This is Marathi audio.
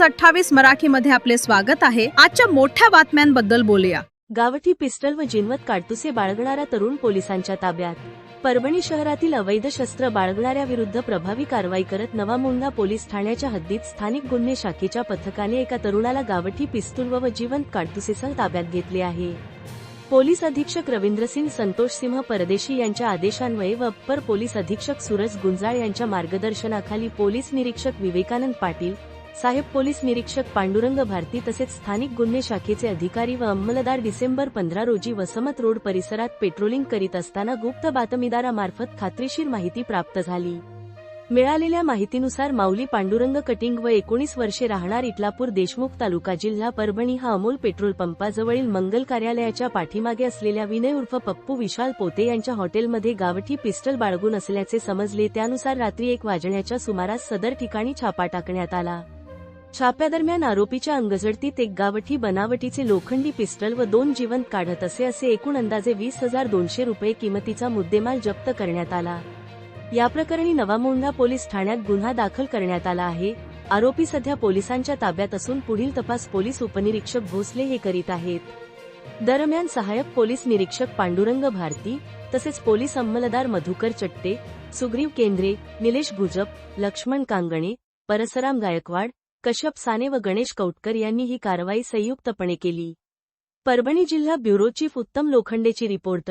न्यूज अठ्ठावीस मराठीमध्ये आपले स्वागत आहे. आजच्या मोठ्या बातम्यांबद्दल बोलूया. गावठी पिस्टल व जिनवत काडतुसे बाळगणारा तरुण पोलिसांच्या ताब्यात. परभणी शहरातील अवैध शस्त्र बाळगणाऱ्याविरुद्ध प्रभावी कारवाई करत नवा मुंढा पोलीस ठाण्याच्या हद्दीत स्थानिक गुन्हे शाखेच्या पथकाने एका तरुणाला गावठी पिस्तूल व जिवंत काडतुसेसह ताब्यात घेतले आहे. पोलीस अधीक्षक रवींद्रसिंग संतोषसिंह परदेशी यांच्या आदेशान्वये व अप्पर पोलीस अधीक्षक सूरज गुंजाळ यांच्या मार्गदर्शनाखाली पोलीस निरीक्षक विवेकानंद पाटील साहेब पोलीस निरीक्षक पांडुरंग भारती तसेच स्थानिक गुन्हे शाखेचे अधिकारी व अंमलदार डिसेंबर पंधरा रोजी वसमत रोड परिसरात पेट्रोलिंग करीत असताना गुप्त बातमीदारामार्फत खात्रीशीर माहिती प्राप्त झाली. मिळालेल्या माहितीनुसार माऊली पांडुरंग कटिंग व एकोणीस वर्षे राहणार इटलापूर देशमुख तालुका जिल्हा परभणी हा अमोल पेट्रोल पंपाजवळील मंगल कार्यालयाच्या पाठीमागे असलेल्या विनय उर्फ पप्पू विशाल पोते यांच्या हॉटेलमध्ये गावठी पिस्टल बाळगून असल्याचे समजले. त्यानुसार रात्री एक वाजण्याच्या सुमारास सदर ठिकाणी छापा टाकण्यात आला. छाप्यादरम्यान आरोपीच्या अंगझडतीत एक गावठी बनावटीचे लोखंडी पिस्टल व दोन जिवंत काढत असे असे एकूण अंदाजे वीस हजार दोनशे रुपये किमतीचा मुद्देमाल जप्त करण्यात आला. या प्रकरणी नवामोंढा पोलीस ठाण्यात गुन्हा दाखल करण्यात आला आहे. आरोपी सध्या पोलिसांच्या ताब्यात असून पुढील तपास पोलीस उपनिरीक्षक भोसले हे करीत आहेत. दरम्यान सहाय्यक पोलीस निरीक्षक पांडुरंग भारती तसेच पोलीस अंमलदार मधुकर चट्टे सुग्रीव केंद्रे निलेश भुजप लक्ष्मण कांगणे परसराम गायकवाड कश्यप साने व गणेश कौटकर यांनी ही कारवाई संयुक्तपणे केली. परभणी जिल्हा ब्युरो चीफ उत्तम लोखंडेची रिपोर्ट